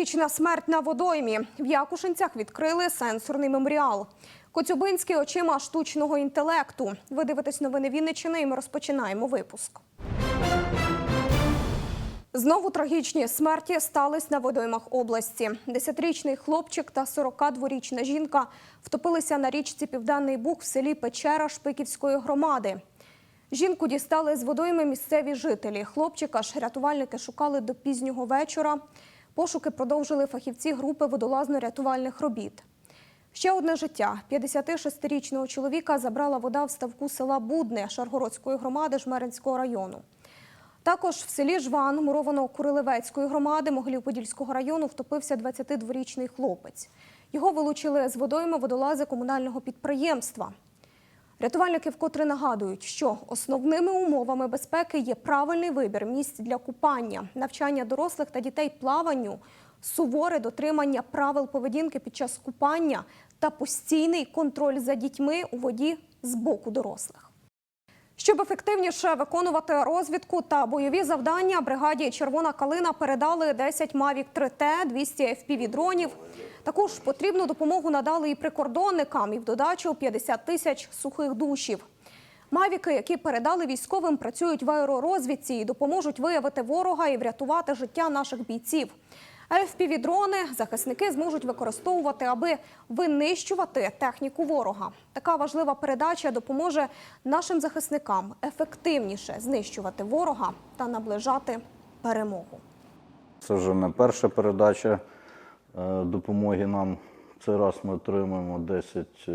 Трагічна смерть на водоймі. В Якушинцях відкрили сенсорний меморіал. Коцюбинський очима штучного інтелекту. Ви дивитесь новини Вінниччини і ми розпочинаємо випуск. Знову трагічні смерті стались на водоймах області. Десятирічний хлопчик та 42-річна жінка втопилися на річці Південний Буг в селі Печера Шпиківської громади. Жінку дістали з водойми місцеві жителі. Хлопчика ж рятувальники шукали до пізнього вечора. Пошуки продовжили фахівці групи водолазно-рятувальних робіт. Ще одне життя. 56-річного чоловіка забрала вода в ставку села Будне Шаргородської громади Жмеринського району. Також в селі Жван Муровано-Курилевецької громади Могилів-Подільського району втопився 22-річний хлопець. Його вилучили з водойми водолази комунального підприємства. Рятувальники вкотре нагадують, що основними умовами безпеки є правильний вибір місць для купання, навчання дорослих та дітей плаванню, суворе дотримання правил поведінки під час купання та постійний контроль за дітьми у воді з боку дорослих. Щоб ефективніше виконувати розвідку та бойові завдання, бригаді Червона калина передали 10 Mavic 3T, 200 FPV-дронів. Також потрібну допомогу надали і прикордонникам, і в додачу 50 тисяч сухих душів. Мавіки, які передали військовим, працюють в аеророзвідці і допоможуть виявити ворога і врятувати життя наших бійців. А FPV-дрони захисники зможуть використовувати, аби винищувати техніку ворога. Така важлива передача допоможе нашим захисникам ефективніше знищувати ворога та наближати перемогу. Це вже не перша передача допомоги нам. Цей раз ми отримуємо 10 е,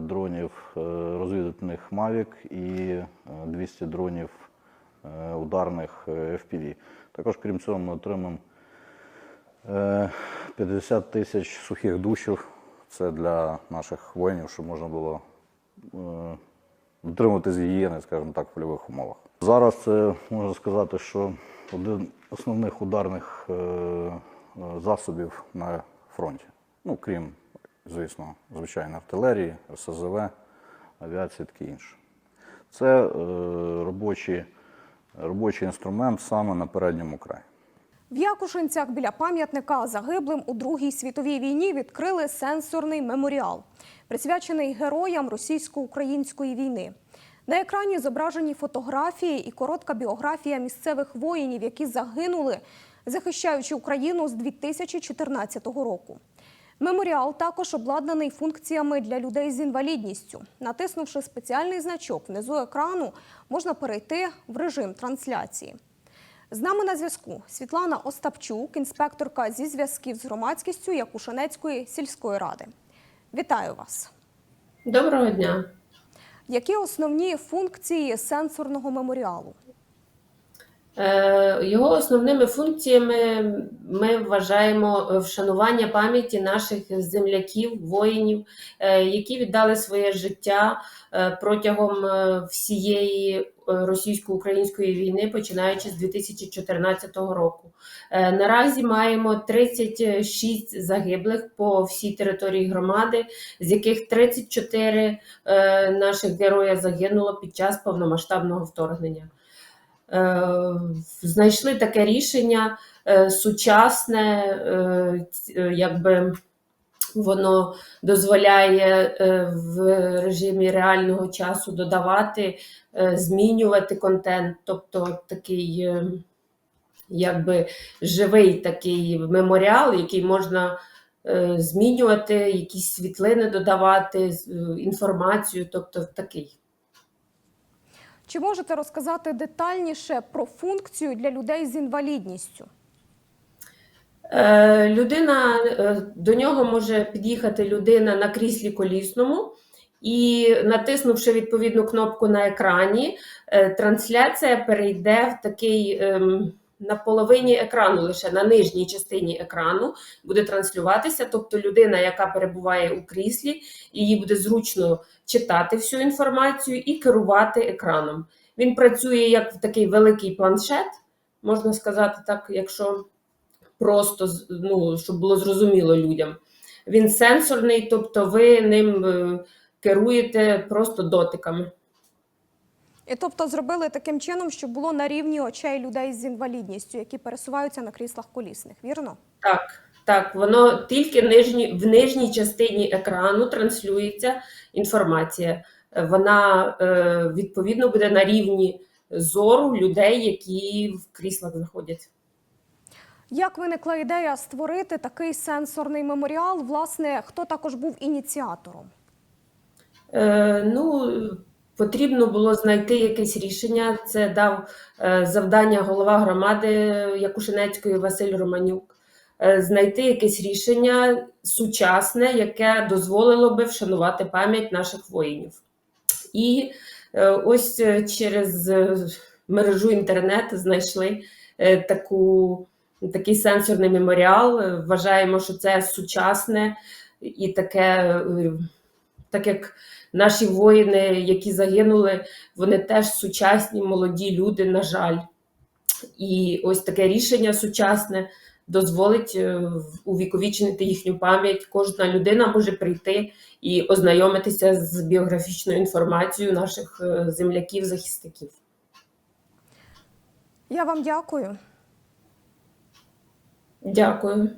дронів е, розвідувальних Mavic і е, 200 дронів е, ударних е, FPV. Також, крім цього, ми отримаємо е, 50 тисяч сухих душів. Це для наших воїнів, щоб можна було е, дотримуватись гігієни, скажімо так, в польових умовах. Зараз це можна сказати, що один основних ударних е, е, засобів на фронті. Ну, крім, звісно, звичайно, артилерії, РСЗВ, авіації таке інше. Це е, робочий, робочий інструмент саме на передньому краї. В Якушинцях біля пам'ятника загиблим у Другій світовій війні відкрили сенсорний меморіал, присвячений героям російсько-української війни. На екрані зображені фотографії і коротка біографія місцевих воїнів, які загинули, захищаючи Україну з 2014 року. Меморіал також обладнаний функціями для людей з інвалідністю. Натиснувши спеціальний значок внизу екрану, можна перейти в режим трансляції. З нами на зв'язку Світлана Остапчук, інспекторка зі зв'язків з громадськістю Якушанецької сільської ради. Вітаю вас! Доброго дня. Які основні функції сенсорного меморіалу? Е, Його основними функціями ми вважаємо е, вшанування пам'яті наших земляків, воїнів, е, які віддали своє життя протягом всієї російсько-української війни, починаючи з 2014 року. Наразі маємо 36 загиблих по всій території громади, з яких 34 е, наших героя загинуло під час повномасштабного вторгнення. Е, знайшли таке рішення е, сучасне, е, якби воно дозволяє в режимі реального часу додавати, змінювати контент, тобто такий якби живий такий меморіал, який можна змінювати, якісь світлини додавати, інформацію, тобто такий. Чи можете розказати детальніше про функцію для людей з інвалідністю? Е, Людина е, до нього може під'їхати людина на кріслі колісному, і натиснувши відповідну кнопку на екрані, е, трансляція перейде в такий ем, на половині екрану, лише на нижній частині екрану буде транслюватися. Тобто людина, яка перебуває у кріслі, її буде зручно читати всю інформацію і керувати екраном. Він працює як такий великий планшет, можна сказати так, якщо просто ну, щоб було зрозуміло людям. Він сенсорний, тобто ви ним е, керуєте просто дотиками. І тобто зробили таким чином, щоб було на рівні очей людей з інвалідністю, які пересуваються на кріслах колісних, вірно? Так, так, воно тільки нижні, в нижній частині екрану транслюється інформація. Е, Вона е, відповідно буде на рівні зору людей, які в кріслах знаходяться. Як виникла ідея створити такий сенсорний меморіал? Власне, хто також був ініціатором? Е, ну, потрібно було знайти якесь рішення. Це дав е, завдання голова громади Якушинецької Василь Романюк. е, Знайти якесь рішення сучасне, яке дозволило би вшанувати пам'ять наших воїнів. І е, ось через мережу інтернет знайшли таку, такий сенсорний меморіал. Вважаємо, що це сучасне і таке, так як наші воїни, які загинули, вони теж сучасні, молоді люди, на жаль. І ось таке рішення сучасне дозволить е, увіковічнити їхню пам'ять. Кожна людина може прийти і ознайомитися з біографічною інформацією наших е, земляків-захисників. Я вам дякую. Дякую.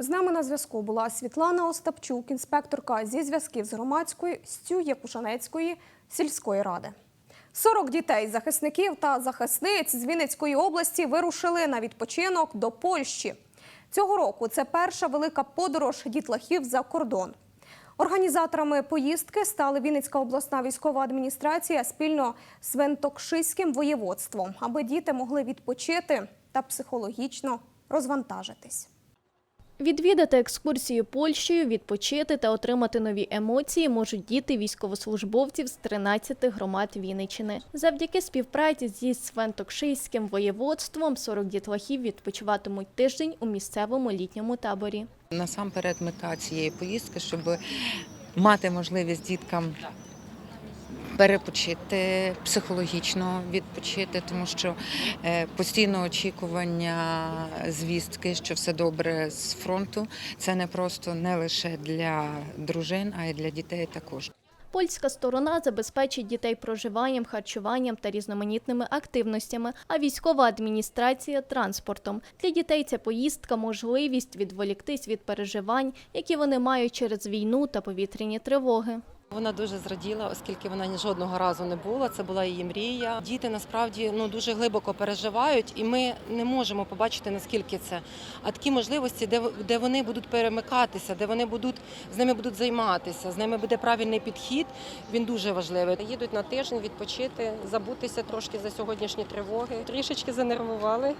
З нами на зв'язку була Світлана Остапчук, інспекторка зі зв'язків з громадською Якушанецької сільської ради. 40 дітей, захисників та захисниць з Вінницької області вирушили на відпочинок до Польщі. Цього року це перша велика подорож дітлахів за кордон. Організаторами поїздки стали Вінницька обласна військова адміністрація спільно з Вентокшиським воєводством, аби діти могли відпочити та психологічно розвантажитись. Відвідати екскурсію Польщею, відпочити та отримати нові емоції можуть діти військовослужбовців з 13 громад Вінниччини. Завдяки співпраці зі Свентокшийським воєводством 40 дітлахів відпочиватимуть тиждень у місцевому літньому таборі. Насамперед, мета цієї поїздки, щоб мати можливість діткам перепочити, психологічно відпочити, тому що е, постійне очікування звістки, що все добре з фронту, це не просто не лише для дружин, а й для дітей також. Польська сторона забезпечить дітей проживанням, харчуванням та різноманітними активностями, а військова адміністрація транспортом. Для дітей ця поїздка можливість відволіктись від переживань, які вони мають через війну та повітряні тривоги. Вона дуже зраділа, оскільки вона жодного разу не була. Це була її мрія. Діти насправді ну дуже глибоко переживають, і ми не можемо побачити наскільки це. А такі можливості, де де вони будуть перемикатися, де вони будуть з ними будуть займатися, з ними буде правильний підхід. Він дуже важливий. Їдуть на тиждень відпочити, забутися трошки за сьогоднішні тривоги. Трішечки занервували,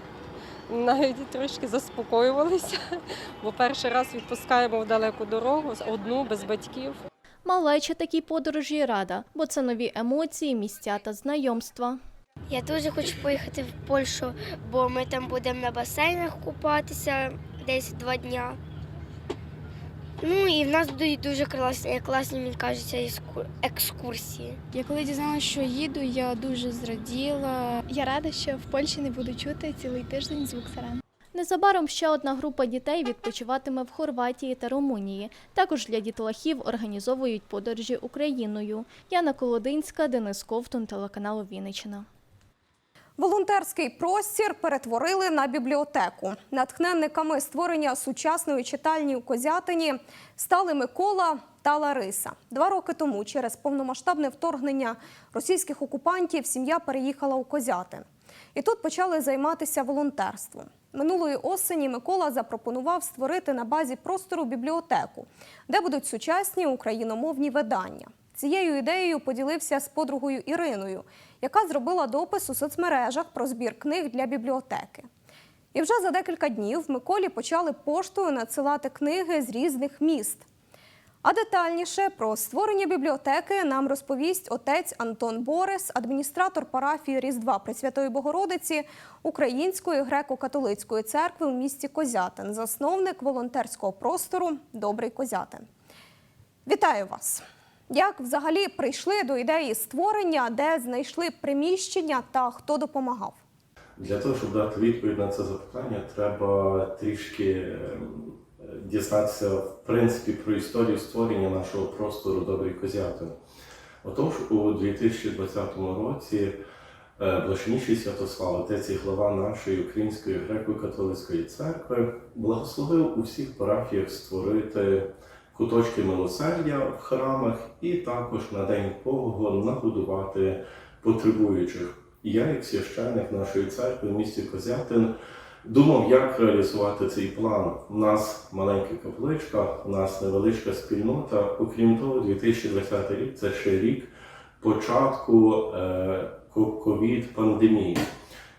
навіть трошки заспокоювалися, бо перший раз відпускаємо в далеку дорогу одну без батьків. Малеча такій подорожі рада, бо це нові емоції, місця та знайомства. Я дуже хочу поїхати в Польщу, бо ми там будемо на басейнах купатися десь два дня. Ну і в нас будуть дуже класні, класні мені кажеться, екскурсії. Я коли дізналася, що їду, я дуже зраділа. Я рада, що в Польщі не буду чути цілий тиждень звук сирен. Незабаром ще одна група дітей відпочиватиме в Хорватії та Румунії. Також для дітлахів організовують подорожі Україною. Яна Колодинська, Денис Ковтун, телеканал Вінниччина. Волонтерський простір перетворили на бібліотеку. Натхненниками створення сучасної читальні у Козятині стали Микола та Лариса. Два роки тому, через повномасштабне вторгнення російських окупантів, сім'я переїхала у Козятин. І тут почали займатися волонтерством. Минулої осені Микола запропонував створити на базі простору бібліотеку, де будуть сучасні україномовні видання. Цією ідеєю поділився з подругою Іриною, яка зробила допис у соцмережах про збір книг для бібліотеки. І вже за декілька днів Миколі почали поштою надсилати книги з різних міст. А детальніше про створення бібліотеки нам розповість отець Антон Борис, адміністратор парафії Різдва Пресвятої Богородиці Української греко-католицької церкви у місті Козятин, засновник волонтерського простору Добрий Козятин. Вітаю вас! Як взагалі прийшли до ідеї створення, де знайшли приміщення та хто допомагав? Для того, щоб дати відповідь на це запитання, треба трішки ем, дізнатися в принципі про історію створення нашого простору Добрий Козятин. Отож, у 2020 році е, Блаженніший Святослав, отець і глава нашої Української греко-католицької церкви, благословив у всіх парафіях створити куточки милосердя в храмах і також на День Богого нагодувати потребуючих. Я, як священник нашої церкви в місті Козятин, думав, як реалізувати цей план. У нас маленька капличка, у нас невеличка спільнота. Окрім того, 2020 рік це ще рік початку е, ковід пандемії.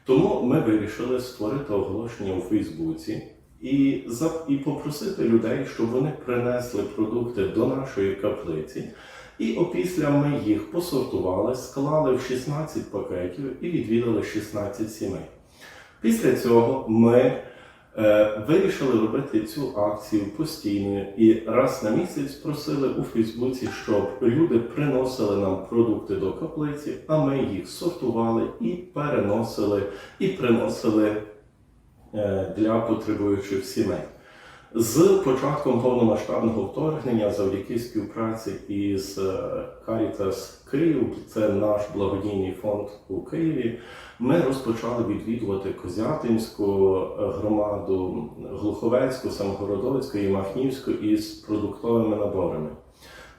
Тому ми вирішили створити оголошення у Фейсбуці і, і попросити людей, щоб вони принесли продукти до нашої каплиці. І опісля ми їх посортували, склали в 16 пакетів і відвідали 16 сімей. Після цього ми е, вирішили робити цю акцію постійною і раз на місяць просили у Фейсбуці, щоб люди приносили нам продукти до каплиці, а ми їх сортували і переносили, і приносили е, для потребуючих сімей. З початком повномасштабного вторгнення, завдяки співпраці із е, Caritas Київ, це наш благодійний фонд у Києві, ми розпочали відвідувати Козятинську е, громаду, Глуховецьку, Самгородоцьку і Махнівську із продуктовими наборами.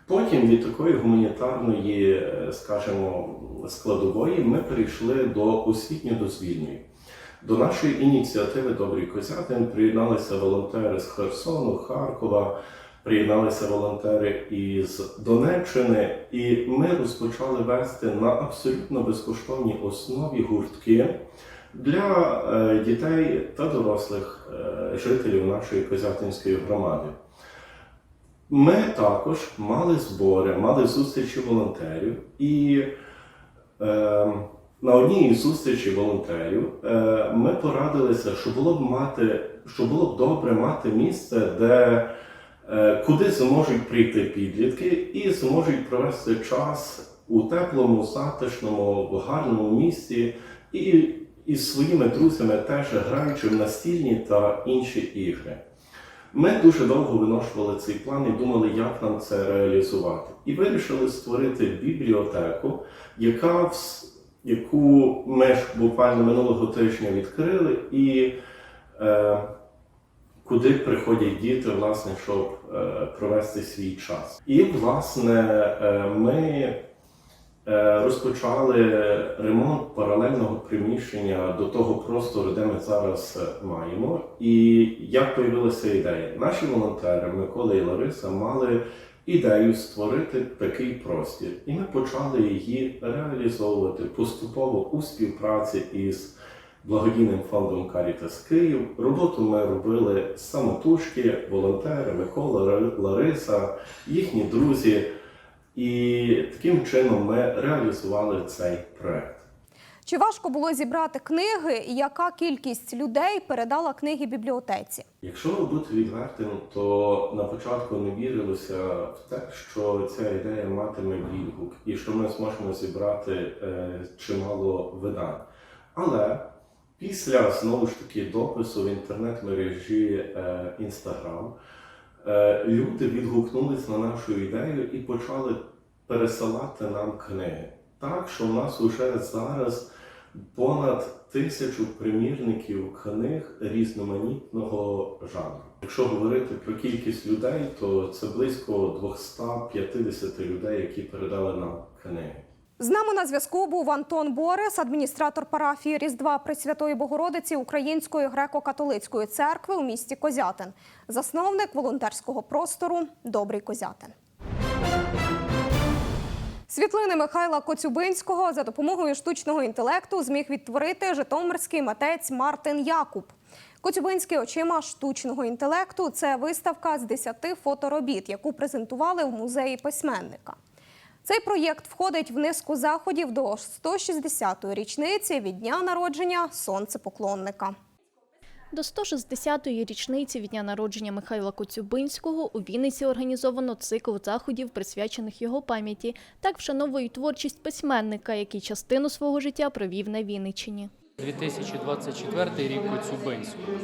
Потім від такої гуманітарної, е, скажімо, складової ми перейшли до освітньо-дозвільної. До нашої ініціативи Добрий Козятин приєдналися волонтери з Херсону, Харкова, приєдналися волонтери із Донеччини, і ми розпочали вести на абсолютно безкоштовній основі гуртки для е, дітей та дорослих е, жителів нашої Козятинської громади. Ми також мали збори, мали зустрічі волонтерів і. Е, на одній із зустрічей волонтерів е, ми порадилися, що було б мати, що було б добре мати місце, де е, куди зможуть прийти підлітки і зможуть провести час у теплому, затишному, гарному місці і із своїми друзями теж граючи в настільні та інші ігри. Ми дуже довго виношували цей план і думали, як нам це реалізувати. І вирішили створити бібліотеку, яка в яку ми ж буквально минулого тижня відкрили, і е, куди приходять діти, власне, щоб е, провести свій час. І, власне, е, ми е, розпочали ремонт паралельного приміщення до того простору, де ми зараз е, маємо. І як появилася ідея? Наші волонтери Микола і Лариса мали ідею створити такий простір, і ми почали її реалізовувати поступово у співпраці із благодійним фондом Caritas Київ. Роботу ми робили самотужки, волонтери, Микола, Лариса, їхні друзі. І таким чином ми реалізували цей проект. Чи важко було зібрати книги, і яка кількість людей передала книги бібліотеці? Якщо бути відвертим, то на початку не вірилося в те, що ця ідея матиме відгук і що ми зможемо зібрати е, чимало видань. Але після знову ж таки допису в інтернет-мережі е, е, люди відгукнулись на нашу ідею і почали пересилати нам книги. Так, що в нас уже зараз понад тисячу примірників книг різноманітного жанру. Якщо говорити про кількість людей, то це близько 250 людей, які передали нам книги. З нами на зв'язку був Антон Борис, адміністратор парафії Різдва Пресвятої Богородиці Української греко-католицької церкви у місті Козятин, засновник волонтерського простору Добрий Козятин. Світлини Михайла Коцюбинського за допомогою штучного інтелекту зміг відтворити житомирський митець Мартин Якуб. Коцюбинський очима штучного інтелекту це виставка з 10 фоторобіт, яку презентували в музеї письменника. Цей проєкт входить в низку заходів до 160-ї річниці від дня народження сонцепоклонника. До 160-ї річниці від дня народження Михайла Коцюбинського у Вінниці організовано цикл заходів, присвячених його пам'яті. Так вшановують творчість письменника, який частину свого життя провів на Вінниччині. 2024 рік Коцюбинського.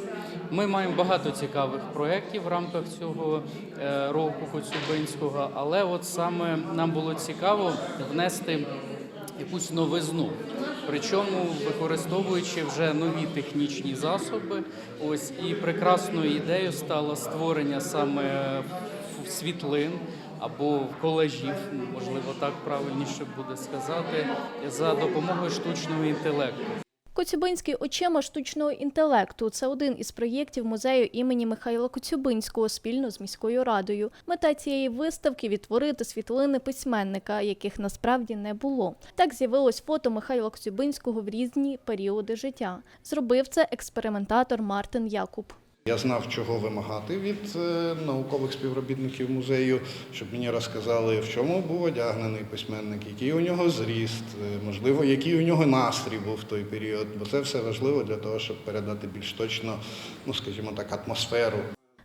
Ми маємо багато цікавих проєктів в рамках цього е, року Коцюбинського, але от саме нам було цікаво внести якусь новизну. Причому використовуючи вже нові технічні засоби, ось і прекрасною ідеєю стало створення саме світлин або колажів, можливо, так правильніше буде сказати, за допомогою штучного інтелекту. Коцюбинський очима штучного інтелекту це один із проєктів музею імені Михайла Коцюбинського спільно з міською радою. Мета цієї виставки відтворити світлини письменника, яких насправді не було. Так з'явилось фото Михайла Коцюбинського в різні періоди життя. Зробив це експериментатор Мартин Якуб. Я знав, чого вимагати від е, наукових співробітників музею, щоб мені розказали, в чому був одягнений письменник, який у нього зріст, е, можливо, який у нього настрій був в той період. Бо це все важливо для того, щоб передати більш точно, ну скажімо так, атмосферу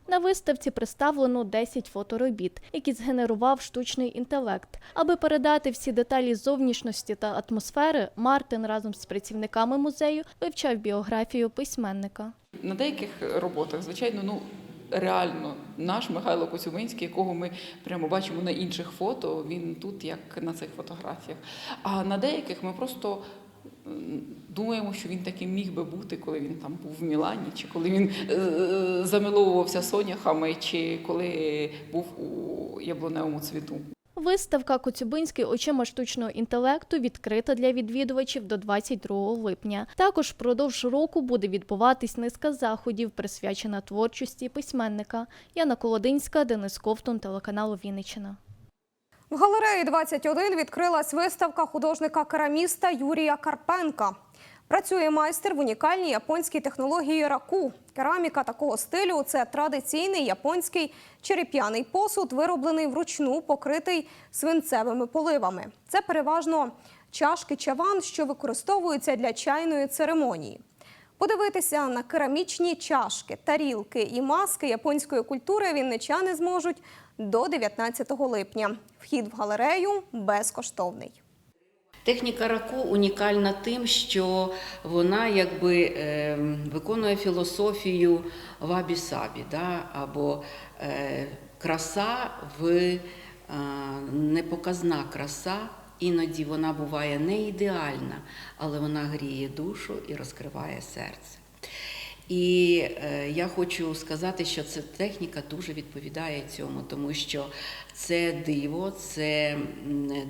На виставці представлено 10 фоторобіт, які згенерував штучний інтелект. Аби передати всі деталі зовнішності та атмосфери, Мартин разом з працівниками музею вивчав біографію письменника. На деяких роботах, звичайно, ну реально наш Михайло Коцюбинський, якого ми прямо бачимо на інших фото, він тут, як на цих фотографіях. А на деяких ми просто думаємо, що він таким міг би бути, коли він там був в Мілані, чи коли він е, е, замиловувався соняхами, чи коли був у яблуневому цвіту. Виставка Коцюбинський очима штучного інтелекту відкрита для відвідувачів до 22 липня. Також впродовж року буде відбуватись низка заходів, присвячена творчості письменника. Яна Колодинська, Денис Ковтун, телеканал Вінниччина. В галереї 21 відкрилась виставка художника-кераміста Юрія Карпенка. Працює майстер в унікальній японській технології раку. Кераміка такого стилю це традиційний японський череп'яний посуд, вироблений вручну, покритий свинцевими поливами. Це переважно чашки чаван, що використовуються для чайної церемонії. Подивитися на керамічні чашки, тарілки і маски японської культури вінничани зможуть до 19 липня. Вхід в галерею безкоштовний. Техніка раку унікальна тим, що вона якби е, виконує філософію вабі-сабі, да? або е, краса в е, непоказна краса. Іноді вона буває не ідеальна, але вона гріє душу і розкриває серце. І е, я хочу сказати, що ця техніка дуже відповідає цьому, тому що це диво, це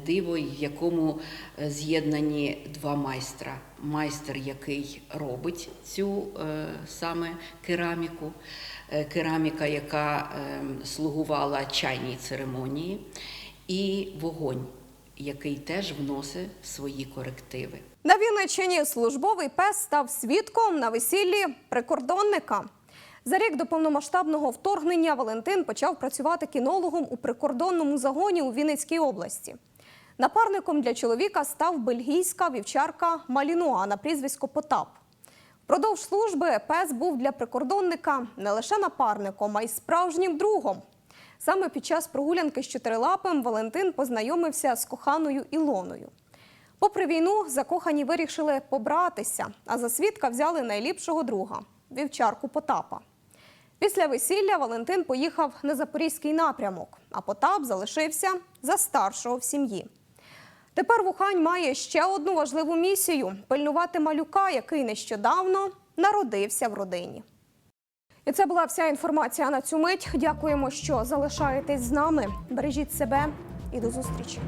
диво, в якому е, з'єднані два майстра. Майстер, який робить цю е, саме кераміку, е, кераміка, яка е, слугувала чайній церемонії, і вогонь, який теж вносить свої корективи. На Вінниччині службовий пес став свідком на весіллі прикордонника. За рік до повномасштабного вторгнення Валентин почав працювати кінологом у прикордонному загоні у Вінницькій області. Напарником для чоловіка став бельгійська вівчарка Малінуа на прізвисько Потап. Впродовж служби пес був для прикордонника не лише напарником, а й справжнім другом. Саме під час прогулянки з чотирилапим Валентин познайомився з коханою Ілоною. Попри війну, закохані вирішили побратися, а за свідка взяли найліпшого друга вівчарку Потапа. Після весілля Валентин поїхав на запорізький напрямок, а Потап залишився за старшого в сім'ї. Тепер Вухань має ще одну важливу місію пильнувати малюка, який нещодавно народився в родині. І це була вся інформація на цю мить. Дякуємо, що залишаєтесь з нами. Бережіть себе і до зустрічі.